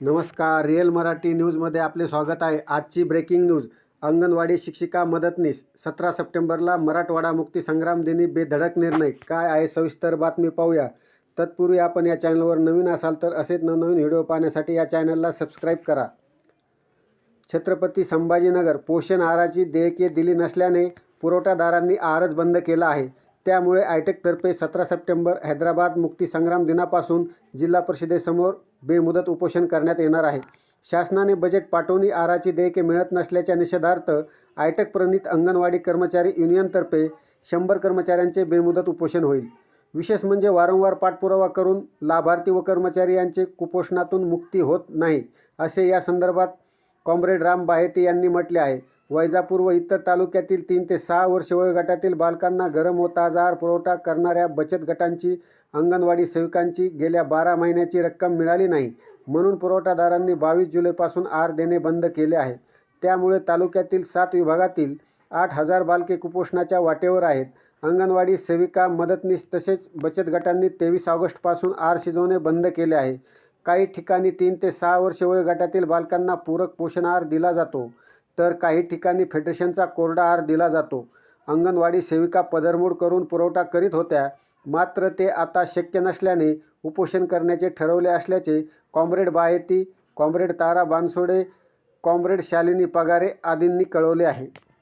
नमस्कार रिअल मराठी न्यूजमध्ये आपले स्वागत आहे. आजची ब्रेकिंग न्यूज अंगणवाडी शिक्षिका मदतनीस सतरा सप्टेंबरला मराठवाडा मुक्ती संग्राम दिनी बेधडक निर्णय काय आहे सविस्तर बातमी पाहूया. तत्पूर्वी आपण या चॅनलवर नवीन असाल तर असेच नवनवीन व्हिडिओ पाहण्यासाठी या चॅनलला सबस्क्राईब करा. छत्रपती संभाजीनगर पोषण आहाराची देयके दिली नसल्याने पुरवठादारांनी आहारच बंद केला आहे. त्यामुळे आयटेकतर्फे सतरा सप्टेंबर हैदराबाद मुक्ती संग्राम दिनापासून जिल्हा परिषदेसमोर बेमुदत उपोषण करण्यात येणार आहे. शासनाने बजेट पाठवणी आहाराची देयके मिळत नसल्याच्या निषेधार्थ आयटक प्रणित अंगणवाडी कर्मचारी युनियनतर्फे शंभर कर्मचाऱ्यांचे बेमुदत उपोषण होईल. विशेष म्हणजे वारंवार पाठपुरावा करून लाभार्थी व कर्मचारी यांचे कुपोषणातून मुक्ती होत नाही असे या संदर्भात कॉम्रेड राम बाहेती यांनी म्हटले आहे. वैजापूर व इतर तालुक्यातील तीन ते सहा वर्ष वयोगटातील बालकांना गरम व ताजा आहार पुरवठा करणाऱ्या बचत गटांची अंगणवाडी सेविकांची गेल्या बारा महिन्याची रक्कम मिळाली नाही म्हणून पुरवठादारांनी बावीस जुलैपासून आहार देणे बंद केले आहे. त्यामुळे तालुक्यातील सात विभागातील आठ हजार बालके कुपोषणाच्या वाटेवर आहेत. अंगणवाडी सेविका मदतनीस तसेच बचत गटांनी तेवीस ऑगस्टपासून आर शिजवणे बंद केले आहे. काही ठिकाणी तीन ते सहा वर्ष वयोगटातील बालकांना पूरक पोषण आहार दिला जातो. तर काही ठिकाणी फेडरेशनचा कोरडा आहार दिला जातो. अंगणवाडी सेविका पदरमोड करून पुरवठा करीत होत्या. मात्र ते आता शक्य नसल्याने उपोषण करण्याचे ठरवले असल्याचे comrade Baheti comrade Tara Bansode comrade Shalini Pagare आदींनी कळवले आहे.